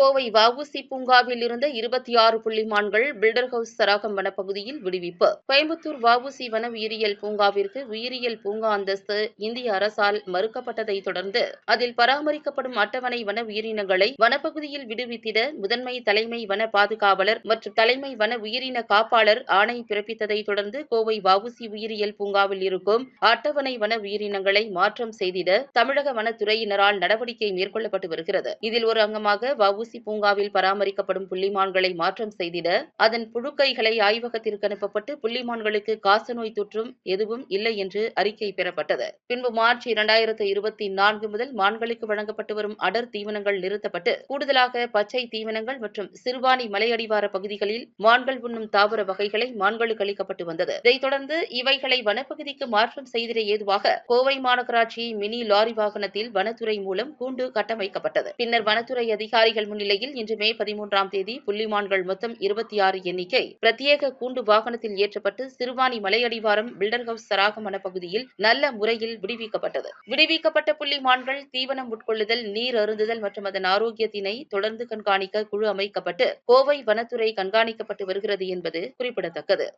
கோவை வஉசி பூங்காவில் இருந்த இருபத்தி ஆறு புள்ளிமான்கள் பில்டர் ஹவுஸ் சராகம் வனப்பகுதியில் விடுவிப்பு. கோயம்புத்தூர் வஉசி வன உயிரியல் பூங்காவிற்கு உயிரியல் பூங்கா அந்தஸ்து இந்திய அரசால் மறுக்கப்பட்டதை தொடர்ந்து அதில் பராமரிக்கப்படும் அட்டவணை வன உயிரினங்களை வனப்பகுதியில் விடுவித்திட முதன்மை தலைமை வன பாதுகாவலர் மற்றும் தலைமை வன உயிரின காப்பாளர் ஆணை பிறப்பித்ததை தொடர்ந்து கோவை வஉசி உயிரியல் பூங்காவில் இருக்கும் அட்டவணை வன உயிரினங்களை மாற்றம் செய்திட தமிழக வனத்துறையினரால் நடவடிக்கை மேற்கொள்ளப்பட்டு வருகிறது. இதில் ஒரு அங்கமாக வஉசி பூங்காவில் பராமரிக்கப்படும் புள்ளிமான்களை மாற்றம் செய்திட அதன் புழுக்கைகளை ஆய்வகத்திற்கு அனுப்பப்பட்டு புள்ளிமான்களுக்கு காசநோய் தொற்றும் எதுவும் இல்லை என்று அறிக்கை பெறப்பட்டது. பின்பு மார்ச் இரண்டாயிரத்து இருபத்தி நான்கு முதல் மான்களுக்கு வழங்கப்பட்டு வரும் அடர் தீவனங்கள் நிறுத்தப்பட்டு கூடுதலாக பச்சை தீவனங்கள் மற்றும் சிறுவாணி மலையடிவார பகுதிகளில் மான்கள் உண்ணும் தாவர வகைகளை மான்களுக்கு அளிக்கப்பட்டு வந்தது. இதைத் தொடர்ந்து இவைகளை வனப்பகுதிக்கு மாற்றம் செய்திட ஏதுவாக கோவை மாநகராட்சி மினி லாரி வாகனத்தில் வனத்துறை மூலம் கூண்டு கட்டமைக்கப்பட்டது. பின்னர் வனத்துறை அதிகாரிகள் முன் நிலையில் இன்று மே பதிமூன்றாம் தேதி புள்ளிமான்கள் மொத்தம் இருபத்தி ஆறு எண்ணிக்கை. பிரத்யேக கூண்டு வாகனத்தில் ஏற்றப்பட்டு சிறுவாணி மலையடிவாரம் பில்டர் ஹவுஸ் சராகம் வனப்பகுதியில் நல்ல முறையில் விடுவிக்கப்பட்டது. விடுவிக்கப்பட்ட புள்ளிமான்கள் தீவனம் உட்கொள்ளுதல் நீர் அருந்துதல் மற்றும் அதன் ஆரோக்கியத்தினை தொடர்ந்து கண்காணிக்க குழு அமைக்கப்பட்டு கோவை வனத்துறை கண்காணிக்கப்பட்டு வருகிறது என்பது குறிப்பிடத்தக்கது.